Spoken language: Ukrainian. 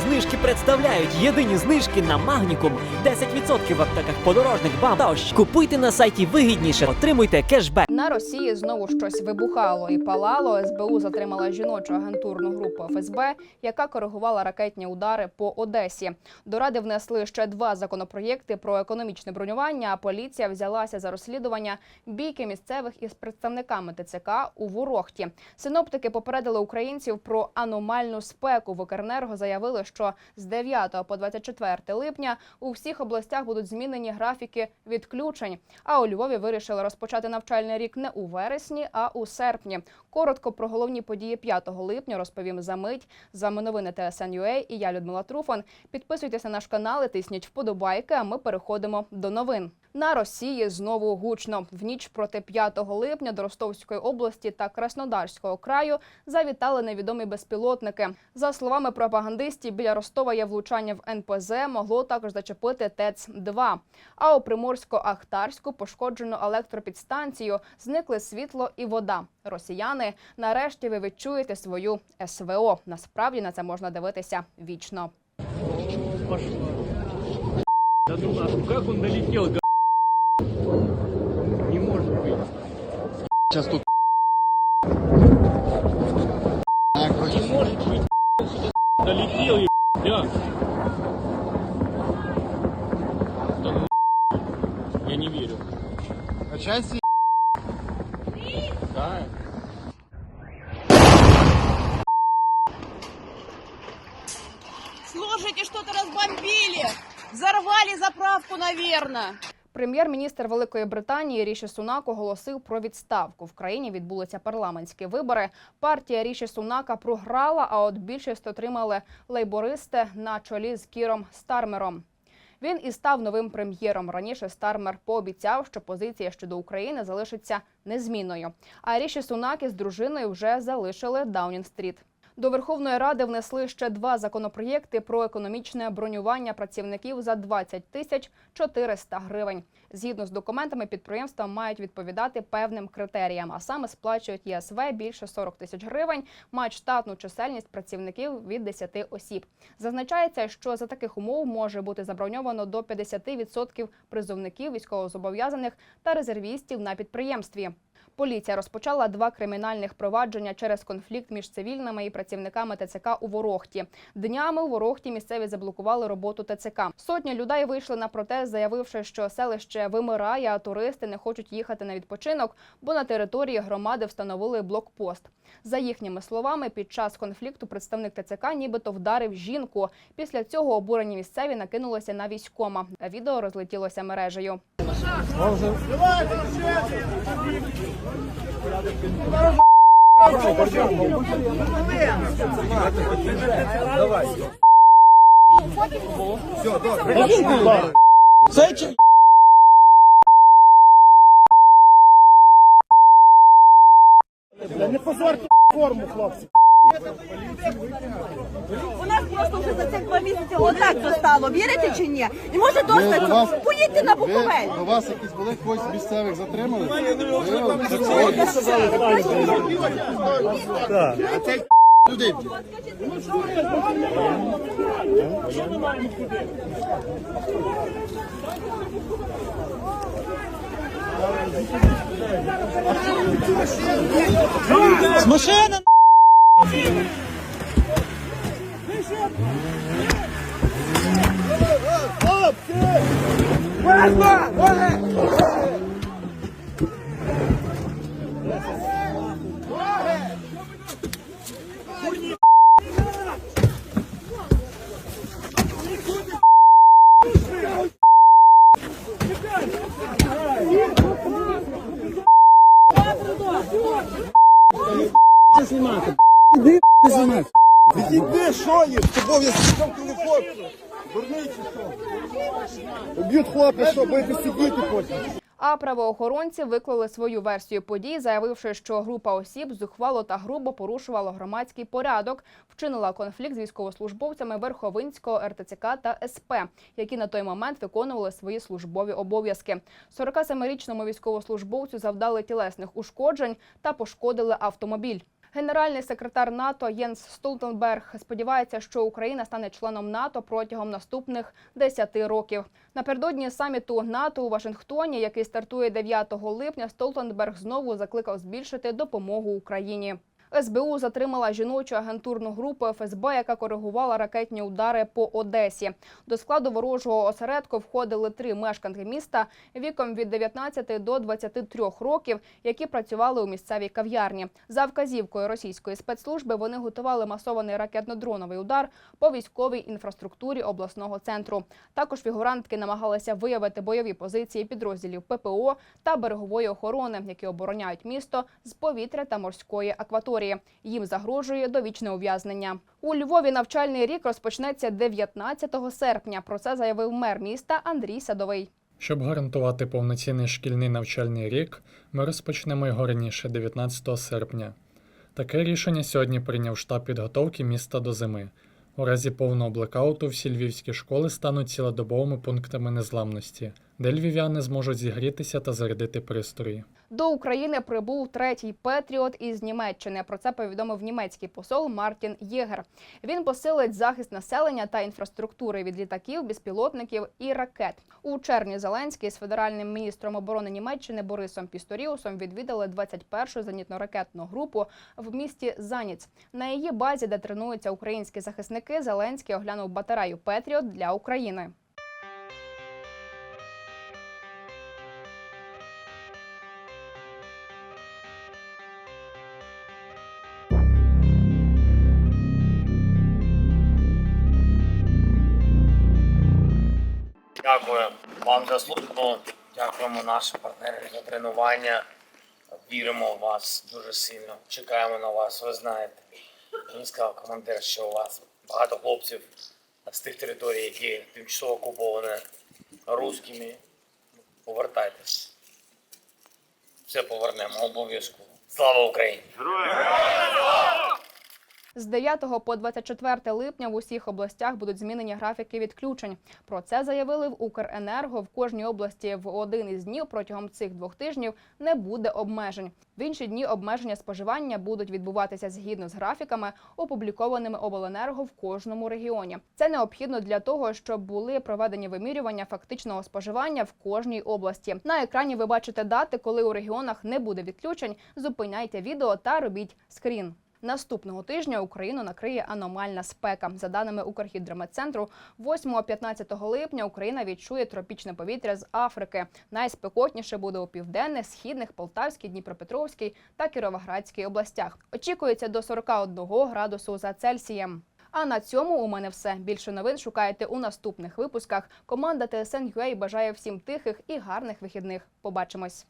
Знижки представляють єдині знижки на Магнікум. 10% в аптеках подорожних бам Тож. Купуйте на сайті вигідніше, отримуйте кешбек. На Росії знову щось вибухало і палало. СБУ затримала жіночу агентурну групу ФСБ, яка коригувала ракетні удари по Одесі. До ради внесли ще два законопроєкти про економічне бронювання. А поліція взялася за розслідування бійки місцевих із представниками ТЦК у Ворохті. Синоптики попередили українців про аномальну спеку. В Укренерго заявили, що з 9 по 24 липня у всіх областях будуть змінені графіки відключень. А у Львові вирішили розпочати навчальний рік не у вересні, а у серпні. Коротко про головні події 5 липня розповім за мить. За новини ТСН.UA і я Людмила Труфан. Підписуйтесь на наш канал і тисніть вподобайки. А ми переходимо до новин. На Росії знову гучно. В ніч проти 5 липня до Ростовської області та Краснодарського краю завітали невідомі безпілотники. За словами пропагандистів, біля Ростова є влучання в НПЗ, могло також зачепити ТЕЦ-2. А у Приморсько-Ахтарську пошкоджено електропідстанцію, зникли світло і вода. Росіяни, нарешті ви відчуєте свою СВО. Насправді на це можна дивитися вічно. Ну нахуй, как он долетел, га- Сейчас тут. Не может быть. Он сюда долетел, е- да. Да ну, Я не верю. А части Да. Слушайте, что-то разбомбили. Взорвали заправку, наверное. Прем'єр-міністр Великої Британії Ріші Сунак оголосив про відставку. В країні відбулися парламентські вибори. Партія Ріші Сунака програла, а от більшість отримали лейбористи на чолі з Кіром Стармером. Він і став новим прем'єром. Раніше Стармер пообіцяв, що позиція щодо України залишиться незмінною. А Ріші Сунак із дружиною вже залишили Даунінг-стріт. До Верховної Ради внесли ще два законопроєкти про економічне бронювання працівників за 20 тисяч 400 гривень. Згідно з документами, підприємства мають відповідати певним критеріям, а саме сплачують ЄСВ більше 40 тисяч гривень, мають штатну чисельність працівників від 10 осіб. Зазначається, що за таких умов може бути заброньовано до 50% призовників військовозобов'язаних та резервістів на підприємстві. Поліція розпочала два кримінальних провадження через конфлікт між цивільними і працівниками ТЦК у Ворохті. Днями у Ворохті місцеві заблокували роботу ТЦК. Сотні людей вийшли на протест, заявивши, що селище вимирає, а туристи не хочуть їхати на відпочинок, бо на території громади встановили блокпост. За їхніми словами, під час конфлікту представник ТЦК нібито вдарив жінку. Після цього обурені місцеві накинулися на військома. Відео розлетілося мережею. Давай. Не позорте форму, хлопці. У нас просто вже за цих два місяці отак то стало. Вірите чи ні? І може до вас- досить поїдьте на Буковель. до вас якісь були когось з місцевих затримали? Людей. Іди, що є? З тобою я телефон. Дурний? Б'ють хлопці, що будете сидіти потім. А правоохоронці виклали свою версію подій, заявивши, що група осіб зухвало та грубо порушувала громадський порядок, вчинила конфлікт з військовослужбовцями Верховинського РТЦК та СП, які на той момент виконували свої службові обов'язки. 47-річному військовослужбовцю завдали тілесних ушкоджень та пошкодили автомобіль. Генеральний секретар НАТО Єнс Столтенберг сподівається, що Україна стане членом НАТО протягом наступних 10 років. Напередодні саміту НАТО у Вашингтоні, який стартує 9 липня, Столтенберг знову закликав збільшити допомогу Україні. СБУ затримала жіночу агентурну групу ФСБ, яка коригувала ракетні удари по Одесі. До складу ворожого осередку входили три мешканки міста віком від 19 до 23 років, які працювали у місцевій кав'ярні. За вказівкою російської спецслужби вони готували масований ракетно-дроновий удар по військовій інфраструктурі обласного центру. Також фігурантки намагалися виявити бойові позиції підрозділів ППО та берегової охорони, які обороняють місто з повітря та морської акваторії. Їм загрожує довічне ув'язнення. У Львові навчальний рік розпочнеться 19 серпня. Про це заявив мер міста Андрій Садовий. Щоб гарантувати повноцінний шкільний навчальний рік, ми розпочнемо його раніше, 19 серпня. Таке рішення сьогодні прийняв штаб підготовки міста до зими. У разі повного блекауту всі львівські школи стануть цілодобовими пунктами незламності, де львів'яни зможуть зігрітися та зарядити пристрої. До України прибув третій Петріот із Німеччини. Про це повідомив німецький посол Мартін Єгер. Він посилить захист населення та інфраструктури від літаків, безпілотників і ракет. У червні Зеленський з федеральним міністром оборони Німеччини Борисом Пісторіусом відвідали 21-шу зенітно-ракетну групу в місті Заніц. На її базі, де тренуються українські захисники, Зеленський оглянув батарею Петріот для України. Дякую вам за службу. Дякуємо нашим партнерам за тренування. Віримо в вас дуже сильно. Чекаємо на вас. Ви знаєте, мені сказав командир, що у вас багато хлопців з тих територій, які тимчасово окуповані русскими. Повертайтесь. Все повернемо обов'язково. Слава Україні! З 9 по 24 липня в усіх областях будуть змінені графіки відключень. Про це заявили в Укренерго. В кожній області в один із днів протягом цих двох тижнів не буде обмежень. В інші дні обмеження споживання будуть відбуватися згідно з графіками, опублікованими обленерго в кожному регіоні. Це необхідно для того, щоб були проведені вимірювання фактичного споживання в кожній області. На екрані ви бачите дати, коли у регіонах не буде відключень. Зупиняйте відео та робіть скрін. Наступного тижня Україну накриє аномальна спека. За даними Укргідрометцентру, 8-15 липня Україна відчує тропічне повітря з Африки. Найспекотніше буде у південних, східних, Полтавській, Дніпропетровській та Кіровоградській областях. Очікується до 41 градусу за Цельсієм. А на цьому у мене все. Більше новин шукайте у наступних випусках. Команда ТСН UA бажає всім тихих і гарних вихідних. Побачимось.